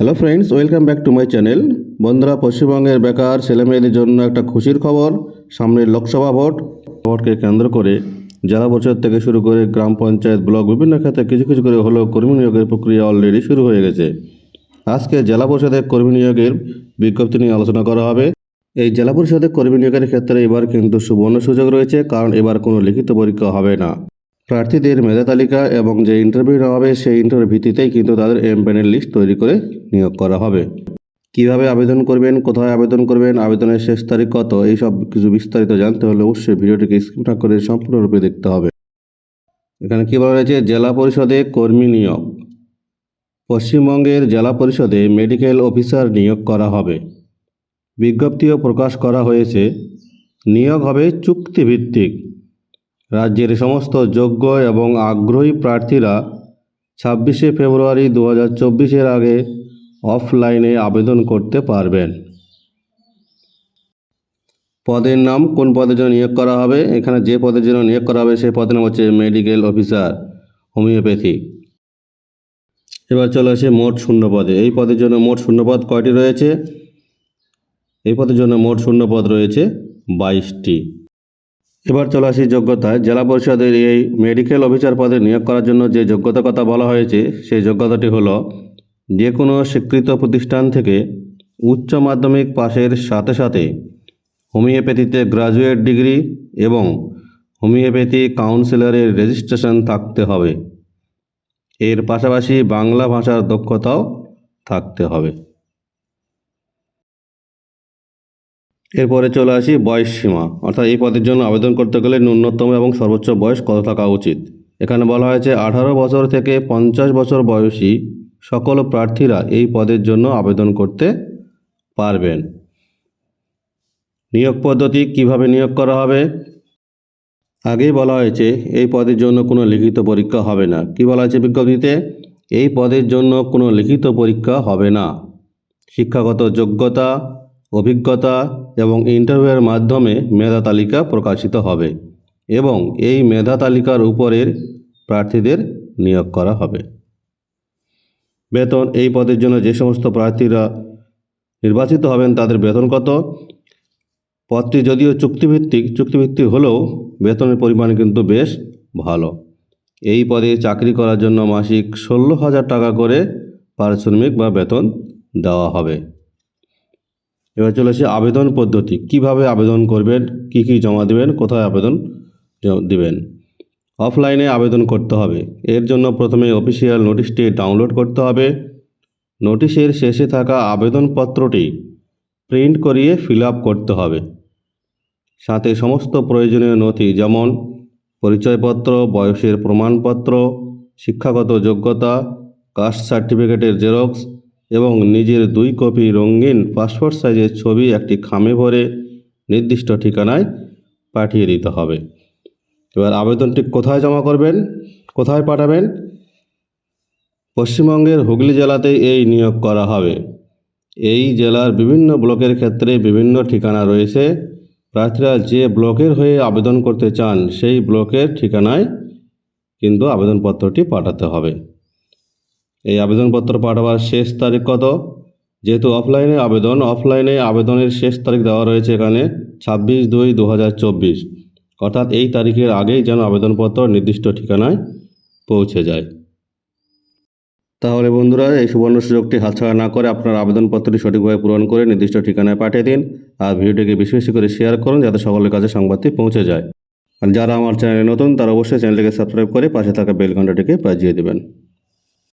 Hello friends welcome back to my channel বন্ধুরা, পশ্চিমবঙ্গের বেকার ছেলেমেয়েদের জন্য একটা খুশির খবর। সামনে লোকসভা ভোট, ভোটকে কেন্দ্র করে জেলা পরিষদ থেকে শুরু করে গ্রাম পঞ্চায়েত ব্লক বিভিন্ন ক্ষেত্রে কিছু কিছু করে হলেও কর্মী নিয়োগের প্রক্রিয়া অলরেডি শুরু হয়ে গেছে। আজকে জেলা পরিষদের কর্মী নিয়োগের বিজ্ঞপ্তি নিয়ে আলোচনা করা হবে। এই জেলা পরিষদের কর্মী নিয়োগের ক্ষেত্রে এবার কিন্তু সুবর্ণ সুযোগ রয়েছে, কারণ এবার কোনো লিখিত পরীক্ষা হবে না। প্রার্থীদের মেধা তালিকা এবং যে ইন্টারভিউ নেওয়া হবে, সেই ইন্টারভিউ ভিত্তিতেই কিন্তু তাদের এম প্যানেল লিস্ট তৈরি করে নিয়োগ করা হবে। কীভাবে আবেদন করবেন, কোথায় আবেদন করবেন, আবেদনের শেষ তারিখ কত এই সব কিছু বিস্তারিত জানতে হলে অবশ্যই ভিডিওটিকে স্কিপ না করে সম্পূর্ণরূপে দেখতে হবে। এখানে কী বলা হয়েছে? জেলা পরিষদে কর্মী নিয়োগ। পশ্চিমবঙ্গের জেলা পরিষদে মেডিকেল অফিসার নিয়োগ করা হবে। বিজ্ঞপ্তিও প্রকাশ করা হয়েছে। নিয়োগ হবে চুক্তিভিত্তিক। রাজ্যের সমস্ত যোগ্য এবং আগ্রহী প্রার্থীরা ছাব্বিশে ফেব্রুয়ারি দু হাজার চব্বিশের আগে অফলাইনে আবেদন করতে পারবেন। পদের নাম কোন পদের জন্য নিয়োগ করা হবে? এখানে যে পদের জন্য নিয়োগ করা হবে সেই পদের নাম হচ্ছে মেডিকেল অফিসার, হোমিওপ্যাথি। এবার চলে আসে মোট শূন্য পদে। এই পদের জন্য মোট শূন্য পদ কয়টি রয়েছে? এই পদের জন্য মোট শূন্য পদ রয়েছে বাইশটি। এবার চলে আসি যোগ্যতায়। জেলা পরিষদের এই মেডিকেল অফিসার পদে নিয়োগ করার জন্য যে যোগ্যতার কথা বলা হয়েছে, সেই যোগ্যতাটি হলো যে কোনো স্বীকৃত প্রতিষ্ঠান থেকে উচ্চ মাধ্যমিক পাশের সাথে সাথে হোমিওপ্যাথিতে গ্রাজুয়েট ডিগ্রি এবং হোমিওপ্যাথি কাউন্সিলরের রেজিস্ট্রেশন থাকতে হবে। এর পাশাপাশি বাংলা ভাষার দক্ষতাও থাকতে হবে। এরপরে চলে আসি বয়স সীমা। অর্থাৎ এই পদের জন্য আবেদন করতে গেলে ন্যূনতম এবং সর্বোচ্চ বয়স কত থাকা উচিত? এখানে বলা হয়েছে, আঠারো বছর থেকে পঞ্চাশ বছর বয়সী সকল প্রার্থীরা এই পদের জন্য আবেদন করতে পারবেন। নিয়োগ পদ্ধতি কীভাবে নিয়োগ করা হবে? আগেই বলা হয়েছে, এই পদের জন্য কোনো লিখিত পরীক্ষা হবে না। কি বলা হয়েছে বিজ্ঞপ্তিতে? এই পদের জন্য কোনো লিখিত পরীক্ষা হবে না। শিক্ষাগত যোগ্যতা অভিজ্ঞতা এবং ইন্টারভিউয়ের মাধ্যমে মেধা তালিকা প্রকাশিত হবে এবং এই মেধা তালিকার উপরের প্রার্থীদের নিয়োগ করা হবে। বেতন, এই পদের জন্য যে সমস্ত প্রার্থীরা নির্বাচিত হবেন তাদের বেতন কত? পদটি যদিও চুক্তিভিত্তিক চুক্তিভিত্তিক হলেও বেতনের পরিমাণ কিন্তু বেশ ভালো। এই পদে চাকরি করার জন্য মাসিক ষোলো হাজার টাকা করে পারিশ্রমিক বা বেতন দেওয়া হবে। এবার চলে আসি আবেদন পদ্ধতি। কীভাবে আবেদন করবেন? কি কি জমা দেবেন? কোথায় আবেদন দিবেন? অফলাইনে আবেদন করতে হবে। এর জন্য প্রথমে অফিসিয়াল নোটিশটি ডাউনলোড করতে হবে। নোটিশের শেষে থাকা আবেদনপত্রটি প্রিন্ট করিয়ে ফিল করতে হবে। সাথে সমস্ত প্রয়োজনীয় নথি যেমন পরিচয়পত্র, বয়সের প্রমাণপত্র, শিক্ষাগত যোগ্যতা, কাস্ট সার্টিফিকেটের জেরক্স এবং নিজের দুই কপি রঙিন পাসপোর্ট সাইজের ছবি একটি খামে ভরে নির্দিষ্ট ঠিকানায় পাঠিয়ে দিতে হবে। এবার আবেদনটি কোথায় জমা করবেন, কোথায় পাঠাবেন? পশ্চিমবঙ্গের হুগলি জেলাতে এই নিয়োগ করা হবে। এই জেলার বিভিন্ন ব্লকের ক্ষেত্রে বিভিন্ন ঠিকানা রয়েছে। প্রার্থীরা যে ব্লকের হয়ে আবেদন করতে চান, সেই ব্লকের ঠিকানায় কিন্তু আবেদনপত্রটি পাঠাতে হবে। এই আবেদনপত্র পাঠাবার শেষ তারিখ কত? যেহেতু অফলাইনে আবেদন অফলাইনে আবেদনের শেষ তারিখ দেওয়া রয়েছে এখানে ছাব্বিশ দুই দু অর্থাৎ এই তারিখের আগেই যেন আবেদনপত্র নির্দিষ্ট ঠিকানায় পৌঁছে যায়। তাহলে বন্ধুরা, এই সুবর্ণ সুযোগটি হাতছাড়া না করে আপনার আবেদনপত্রটি সঠিকভাবে পূরণ করে নির্দিষ্ট ঠিকানায় পাঠিয়ে দিন আর ভিডিওটিকে বেশি বেশি করে শেয়ার করুন যাতে সকলের কাছে সংবাদটি পৌঁছে যায়। আর যারা আমার চ্যানেলে নতুন, তারা অবশ্যই চ্যানেলটিকে সাবস্ক্রাইব করে পাশে থাকা বেল ঘন্টাটিকে বাজিয়ে দেবেন।